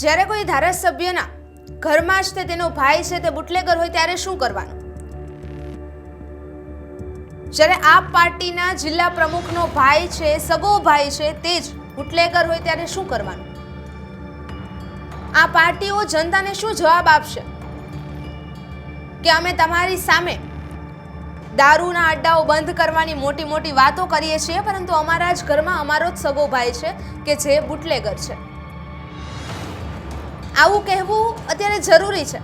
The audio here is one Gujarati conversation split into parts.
જ્યારે કોઈ ધારાસભ્યના ઘરમાં જ તે તેનો ભાઈ છે તે બુટલેગર હોય ત્યારે શું કરવાનું? જ્યારે આ પાર્ટીના જિલ્લા પ્રમુખનો ભાઈ છે, સગો ભાઈ છે, તે જ બુટલેગર હોય ત્યારે શું કરવાનું? આ પાર્ટીઓ જનતાને શું જવાબ આપશે? કે અમે તમારી સામે દારૂના અડ્ડાઓ બંધ કરવાની મોટી મોટી વાતો કરીએ છીએ, પરંતુ અમારા જ ઘરમાં અમારો જ સગો ભાઈ છે, કે જે બુટલેગર છે. આવું કહેવું અત્યારે જરૂરી છે.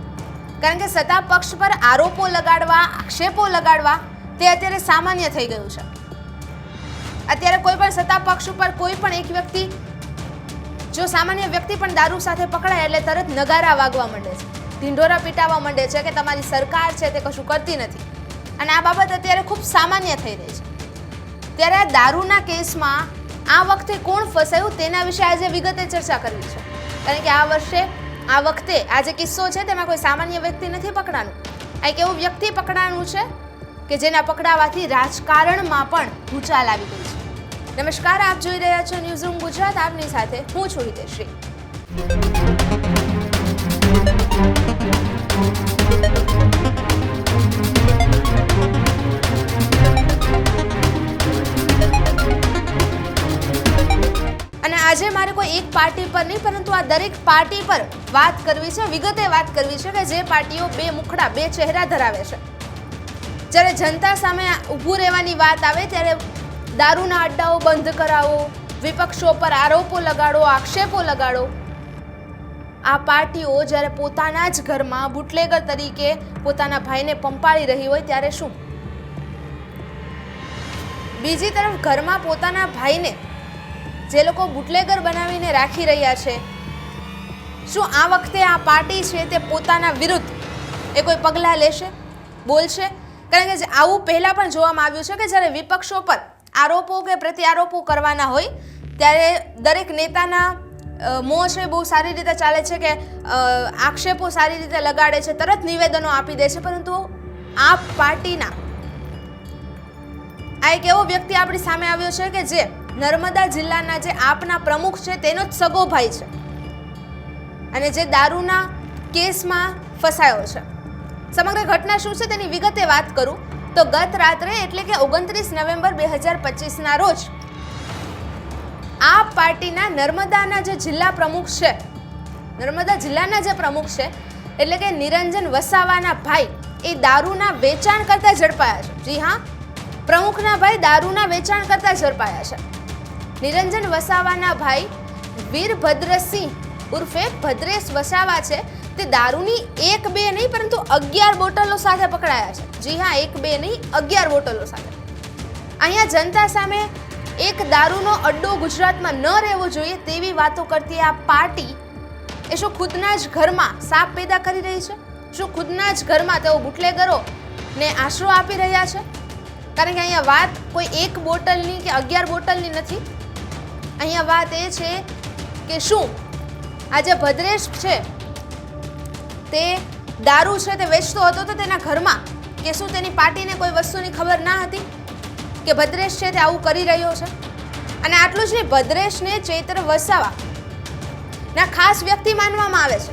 કારણ કે સત્તા પક્ષ પર આરોપો લગાડવા, આક્ષેપો લગાડવા તે અત્યારે સામાન્ય થઈ ગયું છે. અત્યારે કોઈ પણ સત્તા પક્ષ ઉપર કોઈ પણ એક વ્યક્તિ, જો સામાન્ય વ્યક્તિ પણ દારૂ સાથે પકડાય એટલે તરત નગારા વાગવા માંડે છે. ઢીંઢોરા પીટાવા માંડે છે કે તમારી સરકાર છે તે કશું કરતી નથી. અને આ બાબત અત્યારે ખૂબ સામાન્ય થઈ રહી છે. ત્યારે આ દારૂના કેસમાં આ વખતે કોણ ફસાયું તેના વિશે આજે વિગતે ચર્ચા કરવી છે. કારણ કે આ વર્ષે આ વખતે આ જે કિસ્સો છે, તેમાં કોઈ સામાન્ય વ્યક્તિ નથી પકડાનું. આ એક એવું વ્યક્તિ પકડાનું છે કે જેના પકડાવાથી રાજકારણમાં પણ ભૂચાલ આવી ગઈ છે. નમસ્કાર, આપ જોઈ રહ્યા છો ન્યૂઝ રૂમ ગુજરાત. આપની સાથે હું છું હિતેશ્રી આજે મારે કોઈ એક પાર્ટી પર નહીં, પરંતુ આ દરેક પાર્ટી પર વાત કરવી છે, વિગતે વાત કરવી છે કે જે પાર્ટીઓ બે મુખડા, બે ચહેરા ધરાવે છે. જ્યારે જનતા સામે ઊભું રહેવાની વાત આવે, ત્યારે દારૂના અડ્ડાઓ બંધ કરાવો, વિપક્ષો પર આરોપો લગાડો, આક્ષેપો લગાડો. આ પાર્ટીઓ જ્યારે પોતાના જ ઘરમાં બુટલેગર તરીકે પોતાના ભાઈને પંપાળી રહી હોય, ત્યારે શું? બીજી તરફ ઘરમાં પોતાના ભાઈને જે લોકો બુટલેગર બનાવીને રાખી રહ્યા છે. શું આ વખતે આ પાર્ટી છે તે પોતાના વિરુદ્ધ એ કોઈ પગલાં લેશે? બોલશે? કારણ કે આવું પહેલાં પણ જોવામાં આવ્યું છે કે જ્યારે વિપક્ષો પર આરોપો કે પ્રત્યારોપો કરવાના હોય, ત્યારે દરેક નેતાના મોં છે બહુ સારી રીતે ચાલે છે કે આક્ષેપો સારી રીતે લગાડે છે, તરત નિવેદનો આપી દે છે. પરંતુ આ પાર્ટીના આ એક એવો વ્યક્તિ આપણી સામે આવ્યો છે કે જે નર્મદા જિલ્લાના જે આપના પ્રમુખ છે તેનો જ સગો ભાઈ છે. અને જે દારૂના કેસમાં ફસાયો છે. સમગ્ર ઘટના શું છે તેની વિગતે વાત કરું. તો ગત રાત્રે એટલે કે ઓગણત્રીસ નવેમ્બર બે હજાર પચીસના રોજ આ પાર્ટીના નર્મદાના જે જિલ્લા પ્રમુખ છે, નર્મદા જિલ્લાના જે પ્રમુખ છે, એટલે કે નિરંજન વસાવાના ભાઈ, એ દારૂના વેચાણ કરતા ઝડપાયા છે. જી હા, પ્રમુખના ભાઈ દારૂના વેચાણ કરતા ઝડપાયા છે. નિરંજન વસાવાના ભાઈ વીરભદ્રસિંહ ઉર્ફે ભદ્રેશ વસાવા છે. તે દારૂની એક બે નહીં, પરંતુ અગિયાર બોટલો સાથે પકડાયા છે. જી હા, એક બે નહીં, અગિયાર બોટલો સાથે. અહીંયા જનતા સામે એક દારૂનો અડ્ડો ગુજરાતમાં ન રહેવો જોઈએ તેવી વાતો કરતી આ પાર્ટી એ શું ખુદના જ ઘરમાં સાપ પેદા કરી રહી છે? શું ખુદના જ ઘરમાં તેઓ બુટલેગરો ને આશરો આપી રહ્યા છે? કારણ કે અહીંયા વાત કોઈ એક બોટલની કે અગિયાર બોટલની નથી. અહીંયા વાત એ છે કે શું? આ જે ભદ્રેશ છે, તે દારૂ છે તે વેચતો હતો તો તેના ઘરમાં? કે શું તેની પાર્ટીને કોઈ વસ્તુની ખબર ના હતી? કે ભદ્રેશ છે તે આવું કરી રહ્યો છે? અને આટલું જ નહીં, ભદ્રેશને ચૈત્ર વસાવા ના ખાસ વ્યક્તિ માનવામાં આવે છે.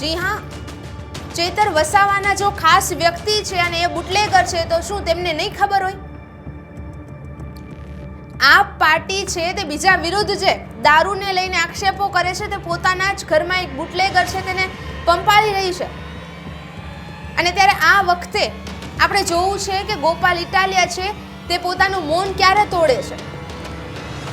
જી હા, ચેતર વસાવાના જો ખાસ વ્યક્તિ છે અને એ બુટલેગર છે તો શું તેમને નહીં ખબર હોય? આ પાર્ટી છે તે બીજા વિરુદ્ધ છે દારૂને લઈને આક્ષેપો કરે છે તે પોતાના જ ઘરમાં એક બુટલેગર છે તેને પંપાળી રહી છે. અને ત્યારે આ વખતે આપણે જોવું છે કે ગોપાલ ઇટાલિયા છે તે પોતાનું મૌન ક્યારે તોડે છે?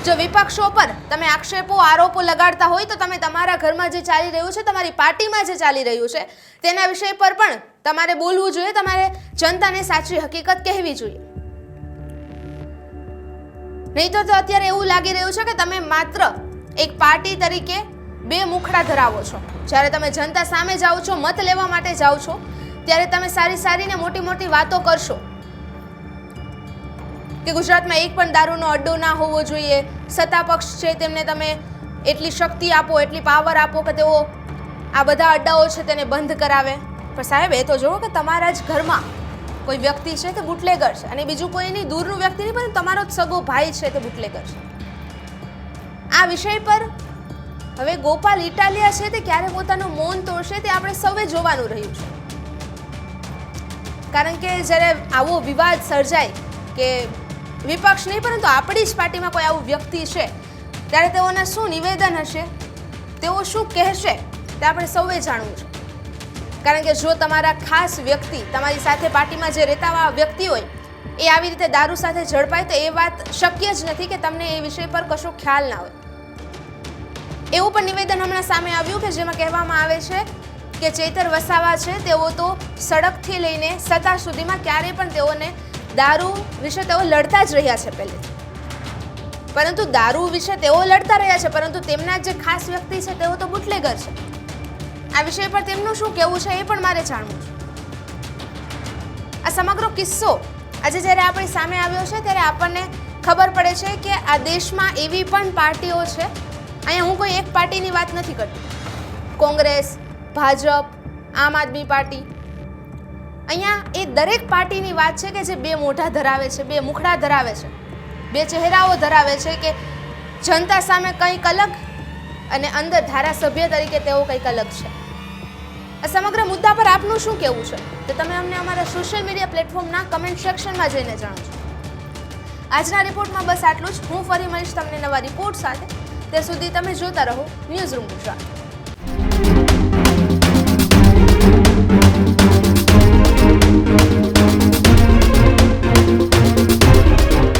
જો વિપક્ષો પર તમે આક્ષેપો, આરોપો લગાડતા હોય તો તમે તમારા ઘરમાં જે ચાલી રહ્યું છે, તમારી પાર્ટીમાં જે ચાલી રહ્યું છે, તેના વિષય પર પણ તમારે બોલવું જોઈએ, તમારે જનતાને સાચી હકીકત કહેવી જોઈએ. નહીં તો અત્યારે એવું લાગી રહ્યું છે કે તમે માત્ર એક પાર્ટી તરીકે બે મુખડા ધરાવો છો. જ્યારે તમે જનતા સામે જાઓ છો, મત લેવા માટે જાઓ છો, ત્યારે તમે સારી સારી ને મોટી મોટી વાતો કરશો. કે ગુજરાતમાં એક પણ દારૂનો અડ્ડો ના હોવો જોઈએ, સત્તા પક્ષ છે તેમને તમે એટલી શક્તિ આપો, એટલી પાવર આપો કે તેઓ આ બધા અડ્ડાઓ છે તેને બંધ કરાવે. પણ સાહેબ, એ તો જુઓ કે તમારા જ ઘરમાં કોઈ વ્યક્તિ છે તે બુટલેગર છે? અને બીજું કોઈ નહીં, દૂરનું વ્યક્તિ નહીં, પણ તમારો જ સગો ભાઈ છે તે બુટલેગર છે? આ વિષય પર હવે ગોપાલ ઇટાલિયા છે તે ક્યારે પોતાનું મૌન તોડશે તે આપણે સૌએ જોવાનું રહ્યું છે. કારણ કે જ્યારે આવો વિવાદ સર્જાય કે વિપક્ષ નહીં, પરંતુ આપણી જ પાર્ટીમાં કોઈ આવું વ્યક્તિ છે, ત્યારે તેઓના શું નિવેદન હશે? તેઓ શું કહેશે? તે આપણે સૌએ જાણવું છે. કારણ કે જો તમારા ખાસ વ્યક્તિ તમારી સાથે પાર્ટીમાં જે રહેતા વ્યક્તિ હોય, એ આવી રીતે દારૂ સાથે ઝડપાય, તો એ વાત શક્ય જ નથી કે તમને એ વિષય પર કશો ખ્યાલ ના હોય. એવું પણ નિવેદન હમણાં સામે આવ્યું કે જેમાં કહેવામાં આવે છે કે ચેતર વસાવા છે, તેઓ તો સડકથી લઈને સત્તા સુધીમાં ક્યારેય પણ તેઓને દારૂ વિશે તેઓ લડતા જ રહ્યા છે પહેલેથી પરંતુ દારૂ વિશે તેઓ લડતા રહ્યા છે, પરંતુ તેમના જે ખાસ વ્યક્તિ છે, તેઓ તો બુટલેગર છે. આ વિષય પર તેમનું શું કહેવું છે એ પણ મારે જાણવું છે. આ સમગ્ર કિસ્સો આજે જ્યારે આપણી સામે આવ્યો છે ત્યારે આપણને ખબર પડે છે કે આ દેશમાં એવી પણ પાર્ટીઓ છે. અહીંયા હું કોઈ એક પાર્ટીની વાત નથી કરતી. કોંગ્રેસ, ભાજપ, આમ આદમી પાર્ટી. અહીંયા એ દરેક પાર્ટીની વાત છે કે જે બે મોઢા ધરાવે છે, બે મુખડા ધરાવે છે. બે ચહેરાઓ ધરાવે છે કે જનતા સામે કંઈક અલગ અને અંદર ધારાસભ્ય તરીકે તેઓ કંઈક અલગ છે. આ સમગ્ર મુદ્દા પર આપનું શું કહેવું છે? તો તમે અમને અમારા સોશિયલ મીડિયા પ્લેટફોર્મના કમેન્ટ સેક્શનમાં જઈને જણાવજો. આજના રિપોર્ટમાં બસ આટલું જ. હું ફરી મળીશ તમને નવા રિપોર્ટ સાથે. ત્યાં સુધી તમે જોતા રહો ન્યૂઝ રૂમ ગુજરાત.